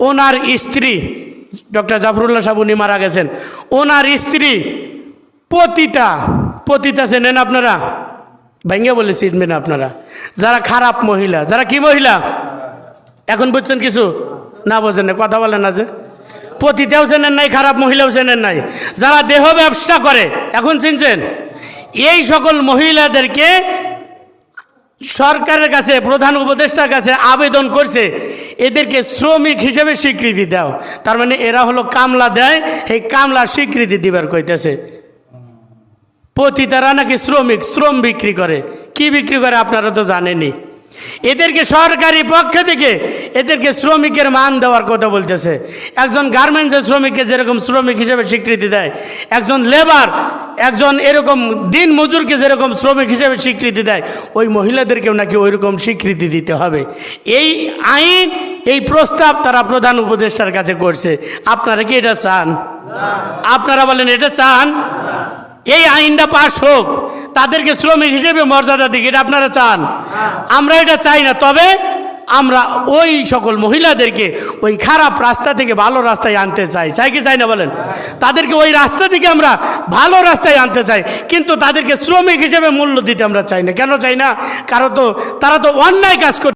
ওনার স্ত্রী, ডক্টর জাফরুল্লাহ সাহেব উনি মারা গেছেন, ওনার স্ত্রী পতিতা পতিতা চেনেন আপনারা? ভেঙে বলে চিনবেন আপনারা। যারা খারাপ মহিলা, যারা কি মহিলা? এখন বুঝছেন কিছু? না বোঝেন কথা বলেন না যে। পতিতাও চেনেন নাই, খারাপ মহিলাও চেনেন নাই। যারা দেহ ব্যবসা করে, এখন চিনছেন? এই সকল মহিলাদেরকে সরকারের কাছে, প্রধান উপদেষ্টার কাছে আবেদন করছে এদেরকে শ্রমিক হিসেবে স্বীকৃতি দাও। তার মানে এরা হলো কামলা দেয়, সেই কামলা স্বীকৃতি দিবার কইতেছে। পতিতারা নাকি শ্রমিক, শ্রম বিক্রি করে। কি বিক্রি করে আপনারা তো জানেনই। এদেরকে সরকারি পক্ষ থেকে এদেরকে শ্রমিকের মান দেওয়ার কথা বলতেছে। একজন গার্মেন্টসের শ্রমিককে যেরকম শ্রমিক হিসেবে স্বীকৃতি দেয়, একজন লেবার একজন এরকম দিন মজুরকে যেরকম শ্রমিক হিসেবে স্বীকৃতি দেয়, ওই মহিলাদেরকেও নাকি ওই রকম স্বীকৃতি দিতে হবে। এই আইন, এই প্রস্তাব তারা প্রধান উপদেষ্টার কাছে করছে। আপনারা কি এটা চান? আপনারা বলেন, এটা চান? এই আইনটা পাশ হোক। তাদেরকে শ্রমিক হিসেবে মর্যাদা দিকে, এটা আপনারা চান? আমরা এটা চাই না, তবে আমরা ওই সকল মহিলাদেরকে ওই খারাপ রাস্তা থেকে ভালো রাস্তায় আনতে চাই। চাই কি চাই না বলেন? তাদেরকে ওই রাস্তা থেকে আমরা ভালো রাস্তায় আনতে চাই, কিন্তু তাদেরকে শ্রমিক হিসেবে মূল্য দিতে আমরা চাই না। কেন চাই না? কারণ তো তারা তো অন্যায় কাজ করছে